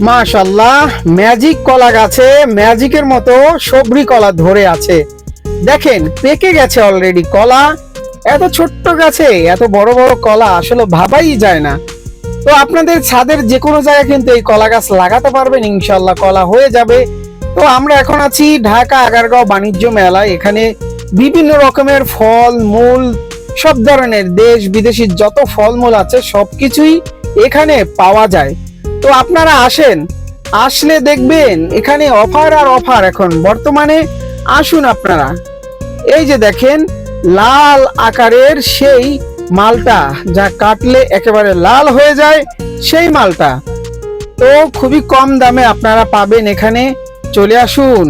মাশাল্লাহ ম্যাজিক কলা গাছে ম্যাজিকের মতো সবরি কলা ধরে আছে। দেখেন, পেকে গেছে অলরেডি কলা। এত ছোট্ট গাছে, এত বড় বড় কলা আসলে ভাবাই যায় না। তো আপনাদের ছাদের যে কোনো জায়গায় কিন্তু এই কলা গাছ লাগাতে পারবেন ইনশাল্লাহ কলা হয়ে যাবে। তো আমরা এখন আছি ঢাকা আগারগাঁও বাণিজ্য মেলায় এখানে বিভিন্ন রকমের ফল, মূল, সব ধরনের দেশ বিদেশি যত ফলমূল আছে সবকিছুই এখানে পাওয়া যায়। তো আপনারা আসেন। আসলে দেখবেন, এখানে অফার আর অফার এখন। বর্তমানে আসুন আপনারা। এই যে দেখেন, লাল আকারের সেই মালটা, যা কাটলে একেবারে লাল হয়ে যায়, সেই মালটা। তো খুবই কম দামে আপনারা পাবেন এখানে। চলে আসুন।